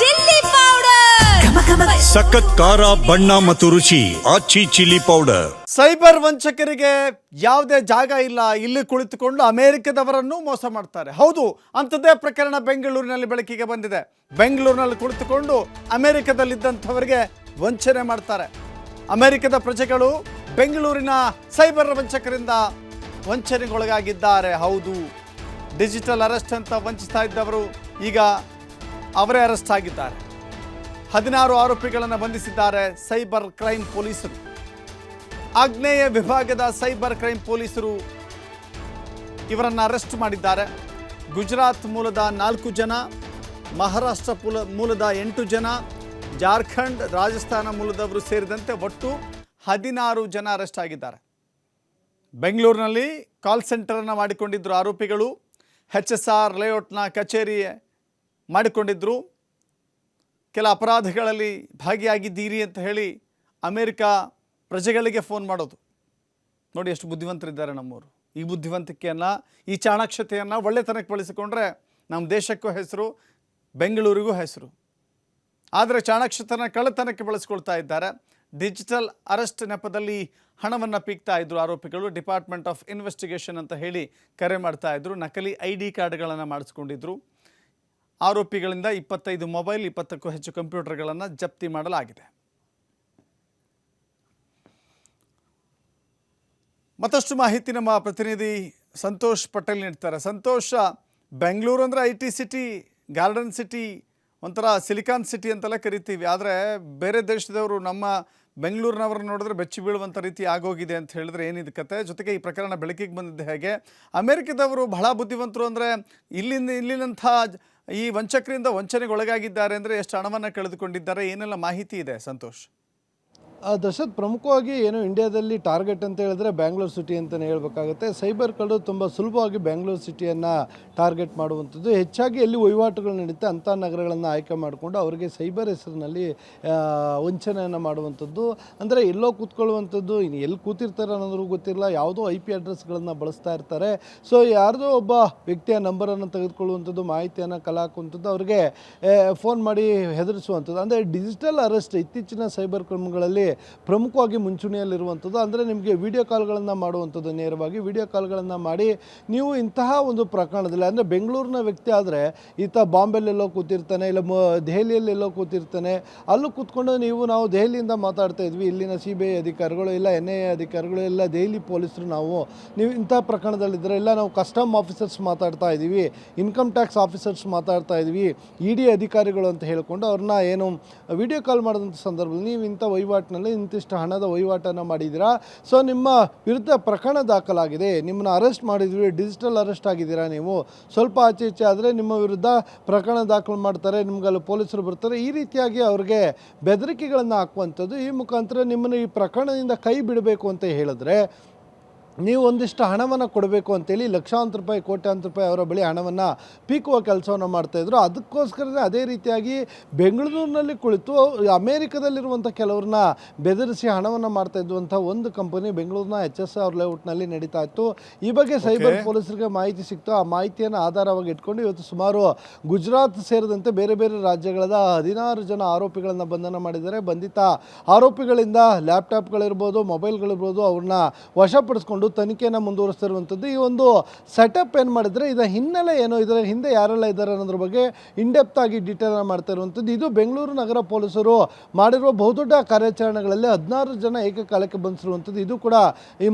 Chilli powder. ಸಖತ್ ಖಾರ ಬಣ್ಣ ಮತ್ತು ರುಚಿ ಆಚಿ ಚಿಲ್ಲಿ ಪೌಡರ್. ಸೈಬರ್ ವಂಚಕರಿಗೆ ಯಾವುದೇ ಜಾಗ ಇಲ್ಲ. ಇಲ್ಲಿ ಕುಳಿತುಕೊಂಡು ಅಮೆರಿಕದವರನ್ನು ಮೋಸ ಮಾಡ್ತಾರೆ. ಹೌದು ಅಂಥದ್ದೇ ಪ್ರಕರಣ ಬೆಂಗಳೂರಿನಲ್ಲಿ ಬೆಳಕಿಗೆ ಬಂದಿದೆ. ಬೆಂಗಳೂರಿನಲ್ಲಿ ಕುಳಿತುಕೊಂಡು ಅಮೆರಿಕದಲ್ಲಿದ್ದಂಥವರಿಗೆ ವಂಚನೆ ಮಾಡ್ತಾರೆ. ಅಮೆರಿಕದ ಪ್ರಜೆಗಳು ಬೆಂಗಳೂರಿನ ಸೈಬರ್ ವಂಚಕರಿಂದ ವಂಚನೆಗೊಳಗಾಗಿದ್ದಾರೆ. ಹೌದು ಡಿಜಿಟಲ್ ಅರೆಸ್ಟ್ ಅಂತ ವಂಚಿಸ್ತಾ ಇದ್ದವರು ಈಗ ಅವರೇ ಅರೆಸ್ಟ್ ಆಗಿದ್ದಾರೆ. ಹದಿನಾರು ಆರೋಪಿಗಳನ್ನು ಬಂಧಿಸಿದ್ದಾರೆ ಸೈಬರ್ ಕ್ರೈಮ್ ಪೊಲೀಸರು. ಆಗ್ನೇಯ ವಿಭಾಗದ ಸೈಬರ್ ಕ್ರೈಮ್ ಪೊಲೀಸರು ಇವರನ್ನು ಅರೆಸ್ಟ್ ಮಾಡಿದ್ದಾರೆ. ಗುಜರಾತ್ ಮೂಲದ ನಾಲ್ಕು ಜನ, ಮಹಾರಾಷ್ಟ್ರ ಮೂಲದ ಎಂಟು ಜನ, ಜಾರ್ಖಂಡ್, ರಾಜಸ್ಥಾನ ಮೂಲದವರು ಸೇರಿದಂತೆ ಒಟ್ಟು ಹದಿನಾರು ಜನ ಅರೆಸ್ಟ್ ಆಗಿದ್ದಾರೆ. ಬೆಂಗಳೂರಿನಲ್ಲಿ ಕಾಲ್ ಸೆಂಟರನ್ನು ಮಾಡಿಕೊಂಡಿದ್ದರು ಆರೋಪಿಗಳು. ಎಚ್ ಎಸ್ ಆರ್ ಲೇಔಟ್ನ ಕಚೇರಿ ಮಾಡಿಕೊಂಡಿದ್ದರು ಕೆಲ ಅಪರಾಧಗಳಲ್ಲಿ ಭಾಗಿಯಾಗಿದ್ದೀರಿ ಅಂತ ಹೇಳಿ ಅಮೇರಿಕ ಪ್ರಜೆಗಳಿಗೆ ಫೋನ್ ಮಾಡೋದು. ನೋಡಿ ಎಷ್ಟು ಬುದ್ಧಿವಂತರಿದ್ದಾರೆ ನಮ್ಮವರು. ಈ ಬುದ್ಧಿವಂತಿಕೆಯನ್ನು, ಈ ಚಾಣಾಕ್ಷತೆಯನ್ನು ಒಳ್ಳೆತನಕ್ಕೆ ಬಳಸಿಕೊಂಡ್ರೆ ನಮ್ಮ ದೇಶಕ್ಕೂ ಹೆಸರು, ಬೆಂಗಳೂರಿಗೂ ಹೆಸರು. ಆದರೆ ಚಾಣಾಕ್ಷತನ ಕಳ್ಳತನಕ್ಕೆ ಬಳಸ್ಕೊಳ್ತಾ ಇದ್ದಾರೆ. ಡಿಜಿಟಲ್ ಅರೆಸ್ಟ್ ನೆಪದಲ್ಲಿ ಹಣವನ್ನು ಪೀಕ್ತಾ ಇದ್ದರು ಆರೋಪಿಗಳು. ಡಿಪಾರ್ಟ್ಮೆಂಟ್ ಆಫ್ ಇನ್ವೆಸ್ಟಿಗೇಷನ್ ಅಂತ ಹೇಳಿ ಕರೆ ಮಾಡ್ತಾ ಇದ್ದರು ನಕಲಿ ಐ ಡಿ ಕಾರ್ಡ್ಗಳನ್ನು ಮಾಡಿಸ್ಕೊಂಡಿದ್ರು. ಆರೋಪಿಗಳಿಂದ ಇಪ್ಪತ್ತೈದು ಮೊಬೈಲ್, ಇಪ್ಪತ್ತಕ್ಕೂ ಹೆಚ್ಚು ಕಂಪ್ಯೂಟರ್ಗಳನ್ನು ಜಪ್ತಿ ಮಾಡಲಾಗಿದೆ. ಮತ್ತಷ್ಟು ಮಾಹಿತಿ ನಮ್ಮ ಪ್ರತಿನಿಧಿ ಸಂತೋಷ್ ಪಟೇಲ್ ನೀಡ್ತಾರೆ. ಸಂತೋಷ, ಬೆಂಗಳೂರು ಅಂದರೆ I T city, garden city, ಒಂಥರ ಸಿಲಿಕಾನ್ ಸಿಟಿ ಅಂತೆಲ್ಲ ಕರಿತೀವಿ. ಆದರೆ ಬೇರೆ ದೇಶದವರು ನಮ್ಮ ಬೆಂಗಳೂರಿನವ್ರನ್ನ ನೋಡಿದ್ರೆ ಬೆಚ್ಚಿ ಬೀಳುವಂಥ ರೀತಿ ಆಗೋಗಿದೆ ಅಂತ ಹೇಳಿದ್ರೆ ಏನಿದೆ ಕತೆ? ಜೊತೆಗೆ ಈ ಪ್ರಕರಣ ಬೆಳಕಿಗೆ ಬಂದಿದ್ದು ಹೇಗೆ? ಅಮೆರಿಕದವರು ಬಹಳ ಬುದ್ಧಿವಂತರು ಅಂದರೆ ಇಲ್ಲಿಂದ ಇಲ್ಲಿನಂಥ ಈ ವಂಚಕರಿಂದ ವಂಚನೆಗೆ ಒಳಗಾಗಿದ್ದಾರೆ ಅಂದರೆ ಎಷ್ಟು ಹಣವನ್ನು ಕಳೆದುಕೊಂಡಿದ್ದಾರೆ ಏನೆಲ್ಲ ಮಾಹಿತಿ ಇದೆ ಸಂತೋಷ್? ದಶರಥ್ ಪ್ರಮುಖವಾಗಿ ಏನು ಇಂಡಿಯಾದಲ್ಲಿ ಟಾರ್ಗೆಟ್ ಅಂತ ಹೇಳಿದ್ರೆ ಬ್ಯಾಂಗ್ಳೂರ್ ಸಿಟಿ ಅಂತಲೇ ಹೇಳಬೇಕಾಗುತ್ತೆ. ಸೈಬರ್ ಕಳ್ಳರು ತುಂಬ ಸುಲಭವಾಗಿ ಬ್ಯಾಂಗ್ಳೂರ್ ಸಿಟಿಯನ್ನು ಟಾರ್ಗೆಟ್ ಮಾಡುವಂಥದ್ದು. ಹೆಚ್ಚಾಗಿ ಎಲ್ಲಿ ವಹಿವಾಟುಗಳು ನಡೀತೆ, ಅಂಥ ನಗರಗಳನ್ನು ಆಯ್ಕೆ ಮಾಡಿಕೊಂಡು ಅವರಿಗೆ ಸೈಬರ್ ಹೆಸರಿನಲ್ಲಿ ವಂಚನೆಯನ್ನು ಮಾಡುವಂಥದ್ದು. ಅಂದರೆ ಎಲ್ಲೋ ಕೂತ್ಕೊಳ್ಳುವಂಥದ್ದು ಇನ್ನು ಎಲ್ಲಿ ಕೂತಿರ್ತಾರೆ ಅನ್ನೋದ್ರೂ ಗೊತ್ತಿಲ್ಲ, ಯಾವುದೋ ಐ ಪಿ ಅಡ್ರೆಸ್ಗಳನ್ನು ಬಳಸ್ತಾ ಇರ್ತಾರೆ. ಸೊ, ಯಾರ್ದೋ ಒಬ್ಬ ವ್ಯಕ್ತಿಯ ನಂಬರನ್ನು ತೆಗೆದುಕೊಳ್ಳುವಂಥದ್ದು, ಮಾಹಿತಿಯನ್ನು ಕಲಾಕುವಂಥದ್ದು, ಅವ್ರಿಗೆ ಫೋನ್ ಮಾಡಿ ಹೆದರಿಸುವಂಥದ್ದು. ಅಂದರೆ ಡಿಜಿಟಲ್ ಅರೆಸ್ಟ್ ಇತ್ತೀಚಿನ ಸೈಬರ್ ಕ್ರಮಗಳಲ್ಲಿ ಪ್ರಮುಖವಾಗಿ ಮುಂಚೂಣಿಯಲ್ಲಿರುವಂಥದ್ದು. ಅಂದರೆ ನಿಮಗೆ ವಿಡಿಯೋ ಕಾಲ್ಗಳನ್ನು ಮಾಡುವಂಥದ್ದು ನೇರವಾಗಿ. ವಿಡಿಯೋ ಕಾಲ್ಗಳನ್ನು ಮಾಡಿ ನೀವು ಇಂತಹ ಒಂದು ಪ್ರಕರಣದಲ್ಲಿ, ಅಂದರೆ ಬೆಂಗಳೂರಿನ ವ್ಯಕ್ತಿ ಆದರೆ ಈತ ಬಾಂಬೆಲೆಲ್ಲೋ ಕೂತಿರ್ತಾನೆ, ಇಲ್ಲ ಮ, ದೆಹಲಿಯಲ್ಲೆಲ್ಲೋ ಕೂತಿರ್ತಾನೆ, ಅಲ್ಲೂ ಕೂತ್ಕೊಂಡು ನೀವು ನಾವು ದೆಹಲಿಯಿಂದ ಮಾತಾಡ್ತಾ ಇದ್ವಿ. ಇಲ್ಲಿನ ಸಿ ಬಿ ಐ ಅಧಿಕಾರಿಗಳು, ಇಲ್ಲ ಎನ್ ಐ ಎ ಅಧಿಕಾರಿಗಳು, ಇಲ್ಲ ದೆಹಲಿ ಪೊಲೀಸರು ನಾವು. ನೀವು ಇಂಥ ಪ್ರಕರಣದಲ್ಲಿದ್ದರೆ ಇಲ್ಲ, ನಾವು ಕಸ್ಟಮ್ ಆಫೀಸರ್ಸ್ ಮಾತಾಡ್ತಾ ಇದ್ದೀವಿ, ಇನ್ಕಮ್ ಟ್ಯಾಕ್ಸ್ ಆಫೀಸರ್ಸ್ ಮಾತಾಡ್ತಾ ಇದ್ವಿ ಇ ಡಿ ಅಧಿಕಾರಿಗಳು ಅಂತ ಹೇಳಿಕೊಂಡು ಅವ್ರನ್ನ ಏನು ವಿಡಿಯೋ ಕಾಲ್ ಮಾಡಿದಂಥ ಸಂದರ್ಭದಲ್ಲಿ ನೀವು ಇಂಥ ವಹಿವಾಟಿನಲ್ಲಿ ಇಂತಿಷ್ಟು ಹಣದ ವಹಿವಾಟನ್ನು ಮಾಡಿದ್ದೀರಾ? ಸೊ ನಿಮ್ಮ ವಿರುದ್ಧ ಪ್ರಕರಣ ದಾಖಲಾಗಿದೆ. ನಿಮ್ಮನ್ನ ಅರೆಸ್ಟ್ ಮಾಡಿದ್ವಿ, ಡಿಜಿಟಲ್ ಅರೆಸ್ಟ್ ಆಗಿದ್ದೀರಾ ನೀವು? ಸ್ವಲ್ಪ ಆಚೆ ಈಚೆ ಆದರೆ ನಿಮ್ಮ ವಿರುದ್ಧ ಪ್ರಕರಣ ದಾಖಲು ಮಾಡ್ತಾರೆ, ನಿಮ್ಗಲ್ಲಿ ಪೊಲೀಸರು ಬರ್ತಾರೆ. ಈ ರೀತಿಯಾಗಿ ಅವ್ರಿಗೆ ಬೆದರಿಕೆಗಳನ್ನು ಹಾಕುವಂಥದ್ದು, ಈ ಮುಖಾಂತರ ನಿಮ್ಮನ್ನು ಈ ಪ್ರಕರಣದಿಂದ ಕೈ ಬಿಡಬೇಕು ಅಂತ ಹೇಳಿದ್ರೆ ನೀವು ಒಂದಿಷ್ಟು ಹಣವನ್ನು ಕೊಡಬೇಕು ಅಂತೇಳಿ ಲಕ್ಷಾಂತರ ರೂಪಾಯಿ ಕೋಟ್ಯಾಂತರ ರೂಪಾಯಿ ಅವರ ಬಳಿ ಹಣವನ್ನು ಪೀಕುವ ಕೆಲಸವನ್ನು ಮಾಡ್ತಾಯಿದ್ರು ಅದಕ್ಕೋಸ್ಕರನೇ ಅದೇ ರೀತಿಯಾಗಿ ಬೆಂಗಳೂರಿನಲ್ಲಿ ಕುಳಿತು ಅಮೇರಿಕದಲ್ಲಿರುವಂಥ ಕೆಲವ್ರನ್ನ ಬೆದರಿಸಿ ಹಣವನ್ನು ಮಾಡ್ತಾ ಇದ್ದುವಂಥ ಒಂದು ಕಂಪನಿ ಬೆಂಗಳೂರಿನ ಎಚ್ ಎಸ್ ಆರ್ ಲೇಔಟ್ನಲ್ಲಿ ನಡೀತಾ ಇತ್ತು. ಈ ಬಗ್ಗೆ ಸೈಬರ್ ಪೊಲೀಸರಿಗೆ ಮಾಹಿತಿ ಸಿಕ್ತು. ಆ ಮಾಹಿತಿಯನ್ನು ಆಧಾರವಾಗಿ ಇಟ್ಕೊಂಡು ಇವತ್ತು ಸುಮಾರು ಗುಜರಾತ್ ಸೇರಿದಂತೆ ಬೇರೆ ಬೇರೆ ರಾಜ್ಯಗಳದ ಹದಿನಾರು ಜನ ಆರೋಪಿಗಳನ್ನು ಬಂಧನ ಮಾಡಿದ್ದಾರೆ. ಬಂಧಿತ ಆರೋಪಿಗಳಿಂದ ಲ್ಯಾಪ್ಟಾಪ್ಗಳಿರ್ಬೋದು ಮೊಬೈಲ್ಗಳಿರ್ಬೋದು ಅವ್ರನ್ನ ವಶಪಡಿಸ್ಕೊಂಡು ತನಿಖೆಯನ್ನು ಮುಂದುವರಿಸ್ತಿರುವಂಥದ್ದು. ಈ ಒಂದು ಸೆಟಪ್ ಏನು ಮಾಡಿದರೆ ಇದರ ಹಿನ್ನೆಲೆ ಏನು, ಇದರ ಹಿಂದೆ ಯಾರೆಲ್ಲ ಇದ್ದಾರೆ ಅನ್ನೋದ್ರ ಬಗ್ಗೆ ಇಂಡೆಪ್ತ್ ಆಗಿ ಡೀಟೇಲನ್ನು ಮಾಡ್ತಾ ಇರುವಂಥದ್ದು. ಇದು ಬೆಂಗಳೂರು ನಗರ ಪೊಲೀಸರು ಮಾಡಿರುವ ಬಹುದೊಡ್ಡ ಕಾರ್ಯಾಚರಣೆಗಳಲ್ಲಿ ಹದಿನಾರು ಜನ ಏಕಕಾಲಕ್ಕೆ ಬಂದಿರುವಂಥದ್ದು. ಇದು ಕೂಡ ಈ